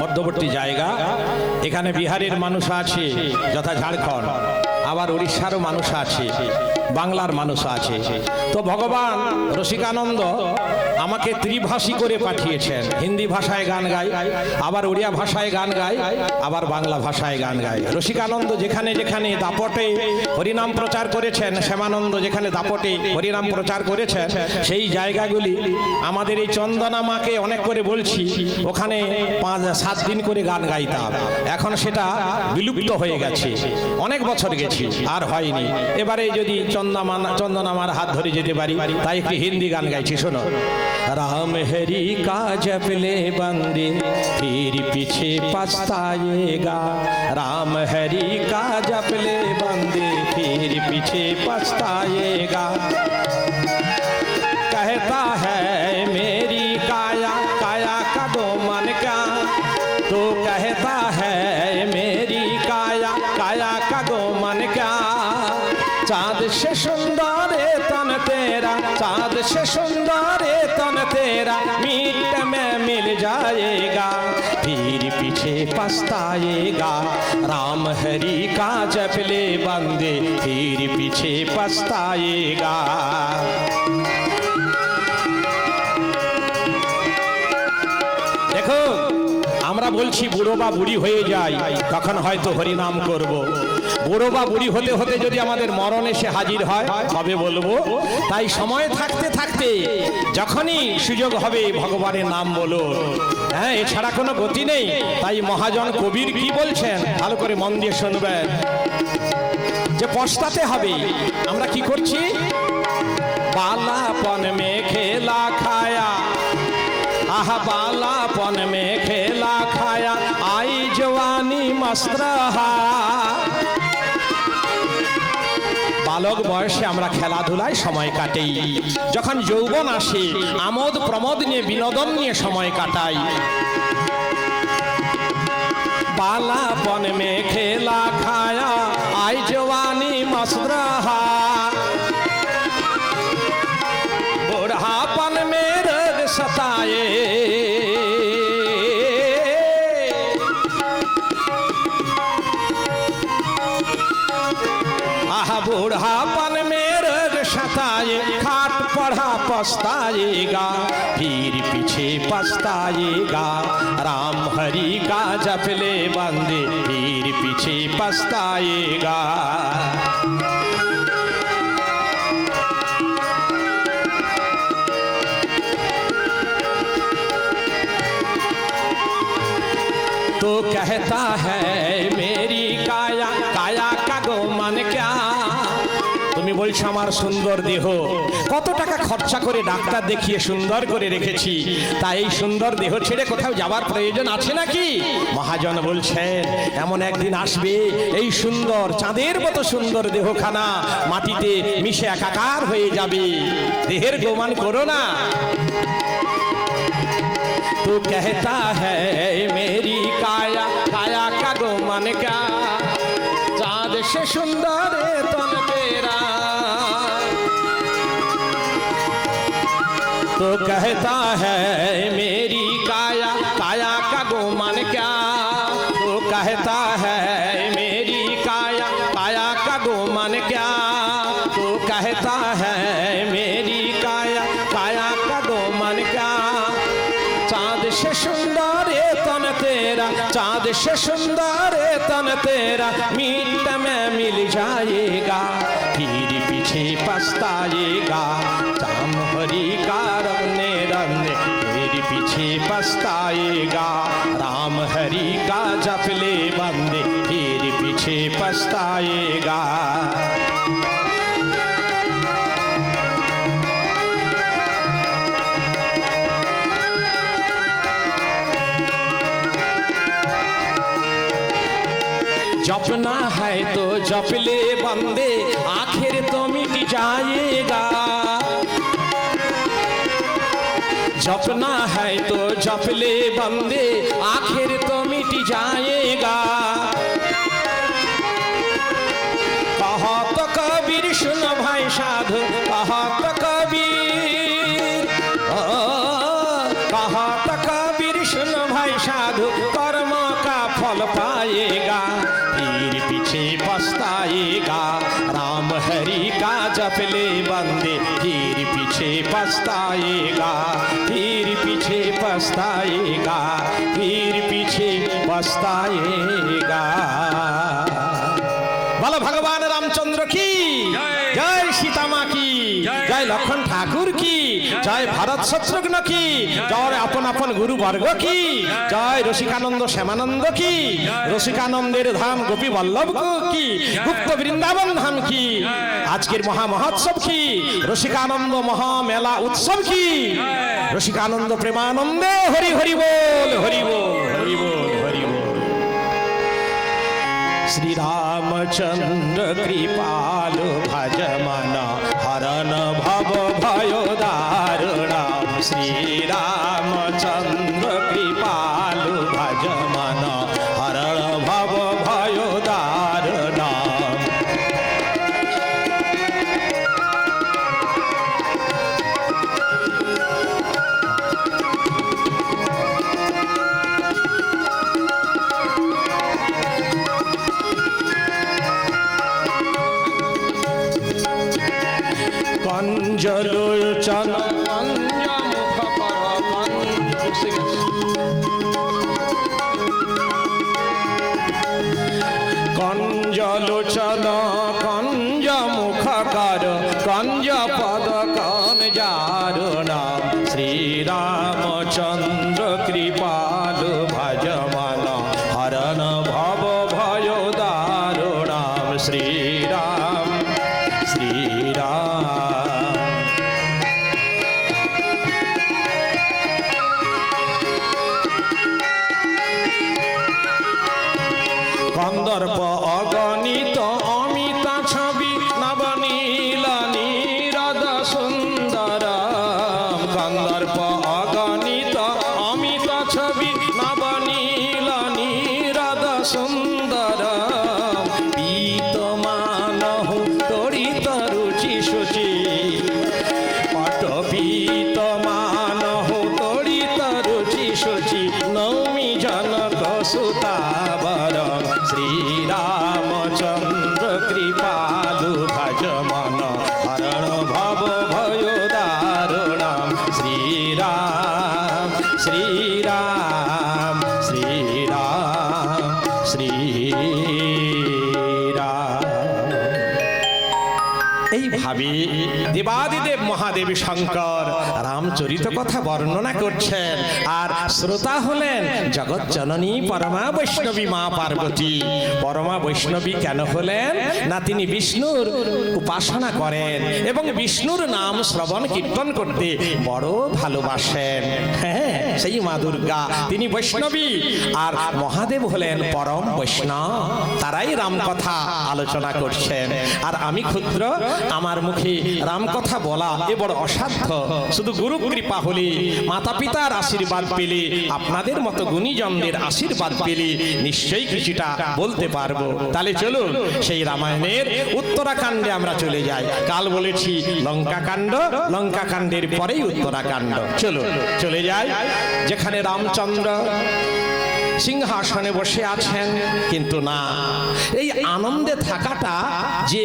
মধ্যবর্তী জায়গা। এখানে বিহারের মানুষ আছে যথা ঝাড়খণ্ড। আবার উড়িষ্যারও মানুষ আছে। বাংলার মানুষ আছে। তো ভগবান রসিকানন্দ আমাকে ত্রিভাষী করে পাঠিয়েছেন। হিন্দি ভাষায় গান গাই, আবার উড়িয়া ভাষায় গান গাই, আবার বাংলা ভাষায় গান গাই। রসিকানন্দ যেখানে যেখানে দাপটে হরিনাম প্রচার করেছেন, শ্যামানন্দ যেখানে দাপটে হরিনাম প্রচার করেছেন, সেই জায়গাগুলি আমাদের এই চন্দনা মাকে অনেক করে বলছি, ওখানে পাঁচ, সাত দিন করে গান গাইতাম। এখন সেটা বিলুপ্ত হয়ে গেছে। অনেক বছর গেছি, আর হয়নি। এবারে যদি চন্দমান চন্দনামার হাত ধরে যেতে পারি। তাই একটি হিন্দি গান গাইছি, শোনো। রাম হরি কাজ পেলে বন্দে, ফির পিছে পাস্তায়েগা রাম হরি কাজ পেলে বন্দে, ফির পিছে পাস্তায়েগা चाँद से सुंदर तन तेरा मीट में मिल जाएगा। फिर पीछे पछताएगा। राम हरि का जपले बंदे, फिर पीछे पछताएगा। কথা বলছি, বুড়ো বা বুড়ি হয়ে যাই, তখন হয়তো হরিনাম করব। বুড়ো বা বুড়ি হতে হতে যদি আমাদের মরণ এসে হাজির হয়, তবে বলব, তাই সময় থাকতে থাকতে যখনই সুযোগ হবে, ভগবানের নাম বলো। হ্যাঁ এছাড়া কোনো গতি নেই। তাই মহাজন কবির কি বলছেন? ভালো করে মন দিয়ে শুনবেন। যে পশ্চাতে হবে, আমরা কি করছি? বালাপন মেখেলা খায়া आह बालापन में खेला खाया आई जवानी मस्त रहा বালক বয়সে আমরা খেলাধুলায় সময় কাটাই যখন যৌবন আসে আমোদ প্রমোদ নিয়ে বিনোদন নিয়ে সময় কাটাই बालापन में खेला खाया आई जवानी मस्त रोग सताए आह बुढ़ापन में रोग सताए खाट पढ़ा पछताएगा फिर पीछे पछताएगा राम हरि का जप ले बंदे फिर पीछे पछताएगा कहता है मेरी काया काया का गो मन क्या তুমি বলছো আমার সুন্দর দেহ কত টাকা খরচা করে ডাক্তার দেখিয়ে সুন্দর করে রেখেছি তাই এই সুন্দর দেহ ছেড়ে কোথাও যাবার প্রয়োজন আছে নাকি মহাজন বলছেন এমন একদিন আসবে এই সুন্দর চাঁদের মতো সুন্দর দেহখানা মাটিতে মিশে একাকার হয়ে যাবে দেহের গোমান করো না तू कहता है तो कहता है, मेरी काया काया का गो मन क्या? तो कहता है, मेरी काया काया का गो मन क्या? तो कहता है, मेरी काया काया का गो मन क्या? चाँद से सुंदर तन तेरा, चाँद से सुंदर तन तेरा में पीछे पछताएगा। राम हरि का जप ले बंदे फिर पीछे पछताएगा। जपना है तो जप ले बंदे आखिर तो मिट जाएगा। जपना है तो जप बंदे आखिर तो मिट जाएगा कहो तो कबीर सुन भाई साधु कहो तो कबीर कहो तो कबीर सुन भाई साधु कर्म का फल पाएगा फिर पीछे पछताएगा राम हरि का बंदे फिर पीछे पछताएगा पछताएगा फिर पीछे पछताएगा বলো ভগবান রামচন্দ্র কি জয়। জয় সীতামা কি জয়। জয় লক্ষণ ঠাকুর কি জয় ভারত শত্রুঘ্ন কি জয় আপন আপন গুরু বর্গ কি জয় রসিকানন্দ শ্যামানন্দ কি রসিকানন্দের ধাম গোপী বল্লভ কি গুপ্ত বৃন্দাবন ধাম কি আজকের মহা মহোৎসব কি রসিকানন্দ মহা মেলা উৎসব কি রসিকানন্দ প্রেমানন্দে হরি হরি বল হরি বল হরি বল হরি বল श्री रामचंद्र कृपालु भज কঞ্জলোচন কঞ্জ মুখ কর কঞ্জ পদ কন নাম শ্রীরামচন্দ্র কৃপালু ভজমন, হরণ ভব ভয় দারুণাম শ্রীরাম শ্রীরাম। কন্দর্প সুন্দর এইভাবে দেবাদিদেব মহাদেব শঙ্কর। রামচরিত কথা বর্ণনা করছেন। আর শ্রোতা হলেন জগৎ জননী পরমা বৈষ্ণবী মা পার্বতী। পরমা বৈষ্ণবী কেন হলেন? না তিনি বিষ্ণুর উপাসনা করেন এবং বিষ্ণুর নাম শ্রবণ কীর্তন করতে বড় ভালোবাসেন। হ্যাঁ সেই মা দুর্গা, তিনি বৈষ্ণবী। আর মহাদেব হলেন পরম বৈষ্ণব। তারাই রামকথা আলোচনা করছেন। আর আমি ক্ষুদ্র, আমার মুখে রামকথা বলা এ বড় অসাধ্য। শুধু গুরু কৃপা হলে মাতা পিতার আশীর্বাদ পেলে, আপনাদের মতো গুণীজনদের আশীর্বাদ পেলে নিশ্চয়ই কিছুটা বলতে পারব। তাহলে চলুন, সেই রামায়ণের উত্তরাকাণ্ডে আমরা চলে যাই। কাল বলেছি, লঙ্কাকাণ্ড, লঙ্কাকাণ্ডের লঙ্কা কাণ্ডের পরেই উত্তরাকাণ্ড চলো চলে যাই। যেখানে রামচন্দ্র সিংহাসনে বসে আছেন, কিন্তু না। এই আনন্দে থাকাটা যে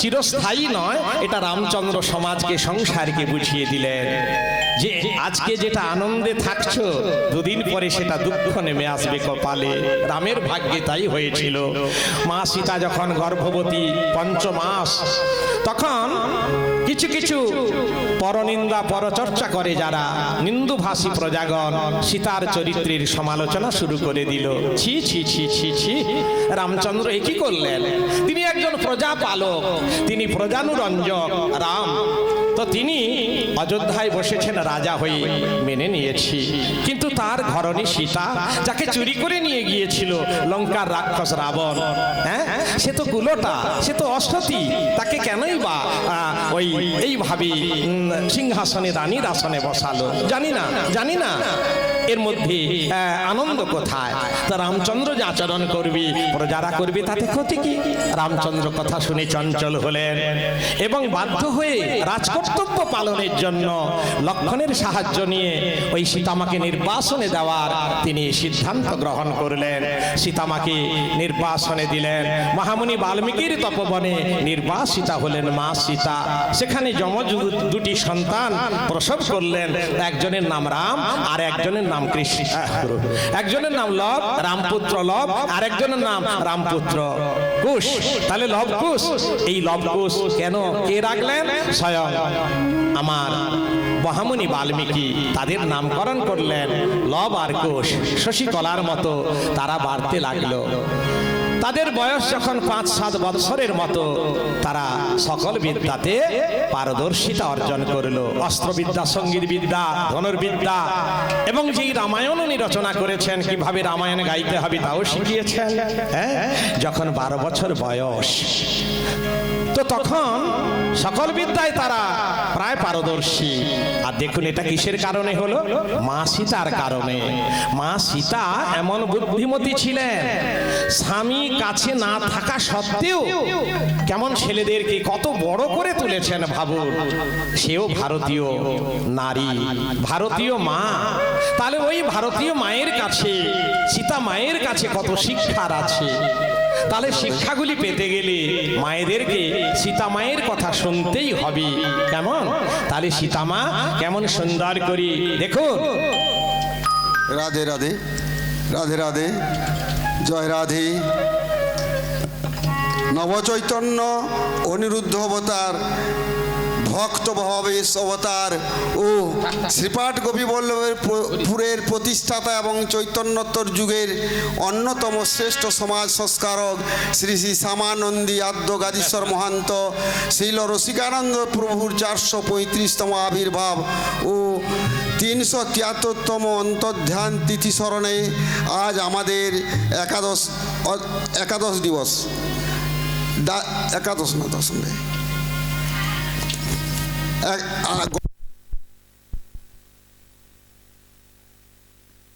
চিরস্থায়ী নয়, এটা রামচন্দ্র সমাজকে, সংসারকে বুঝিয়ে দিলেন। যে আজকে যেটা আনন্দে থাকছো দুদিন পরে সেটা দুঃখ নেমে আসবে কপালে। রামের ভাগ্যে তাই হয়েছিল। মা সীতা যখন গর্ভবতী পঞ্চমাস তখন কিছু কিছু পরনিন্দা পরচর্চা করে যারা নিন্দুভাষী প্রজাগণ সীতার চরিত্রের সমালোচনা শুরু করে দিল। ছি ছি ছি ছি ছি। রামচন্দ্র এ কি করলেন? তিনি একজন প্রজাপালক। তিনি প্রজানুরঞ্জক। রাম তো তিনি অযোধ্যায় বসেছেন, রাজা হয়ে মেনে নিয়েছি। কিন্তু তার ঘরণী সীতা যাকে চুরি করে নিয়ে গিয়েছিল, লঙ্কার রাক্ষস রাবণ হ্যাঁ? সে তো কুলোটা, সে তো অসতী, তাকে কেনই বা ওই এইভাবে সিংহাসনে, রানীর আসনে বসালো? জানি না জানি না। এর মধ্যে আনন্দ কোথায়? তা রামচন্দ্র যে আচরণ করবি? প্রজারা করবি তাতে ক্ষতি কি? রামচন্দ্র কথা শুনে চঞ্চল হলেন এবং বাধ্য হয়ে রাজকর্তব্য পালনের জন্য লক্ষণের সাহায্য নিয়ে ওই সীতামাকে নির্বাসনে দেওয়ার তিনি সিদ্ধান্ত গ্রহণ করলেন। সীতামাকে নির্বাসনে দিলেন। মহামুনি বাল্মীকির তপবনে নির্বাসিতা হলেন মা সীতা। সেখানে যমজ দুটি সন্তান প্রসব করলেন। একজনের নাম রাম আর একজনের নাম কৃষ্ণ। একজনের নাম লব রামপুত্র লব আর একজনের নাম রামপুত্র। কুশ। তাহলে লব কুশ। এই লব কুশ কেন? কে রাখলেন? স্বয়ং আমার মহামুনি বাল্মীকি। তাদের নামকরণ করলেন লব আর কোষ শশীকলার মতো তারা বাড়তে লাগল। তাদের বয়স যখন পাঁচ, সাত বছরের মতো, তারা সকল বিদ্যাতে পারদর্শিতা অর্জন করল। অস্ত্রবিদ্যা সংগীত বিদ্যা ধনুর্বিদ্যা, এবং যেই রামায়ণ উনি রচনা করেছেন, কীভাবে রামায়ণ গাইতে হবে তাও শিখিয়েছেন। হ্যাঁ? যখন বারো বছর বয়স তো তখন সকল বিদ্যায় তারা প্রায় পারদর্শী। আর দেখুন এটা কিসের কারণে হলো? মা সীতার কারণে। মা সীতা এমন বুদ্ধিমতী ছিলেন, স্বামী কাছে না থাকা সত্ত্বেও কেমন ছেলেদেরকে কত বড় করে তুলেছেন ভাবুন। সেও ভারতীয় নারী, ভারতীয় মা। তাহলে ওই ভারতীয় মায়ের কাছে, সীতা মায়ের কাছে কত শিক্ষার আছে? তাহলে শিক্ষাগুলি পেতে গেলে মায়েদেরকে সীতা মায়ের কথা শুনতেই হবে। কেমন? তাহলে সীতামা কেমন সুন্দর করি দেখো রাধে রাধে রাধে রাধে জয় রাধে। নবচৈতন্য অনিরুদ্ধ অবতার ভক্ত ভবেশ অবতার ও শ্রীপাঠ গোপীবল্লভের পুরের প্রতিষ্ঠাতা এবং চৈতন্যোত্তর যুগের অন্যতম শ্রেষ্ঠ সমাজ সংস্কারক শ্রী শ্রী শ্যামানন্দী আদ্য গাদীশ্বর মহান্ত শৈল রসিকানন্দ প্রভুর চারশো পঁয়ত্রিশতম আবির্ভাব ও তিনশো তিয়াত্তরতম অন্তর্ধান তিথি স্মরণে আজ আমাদের একাদশ একাদশ দিবস। একাদশ না, দশম É, agora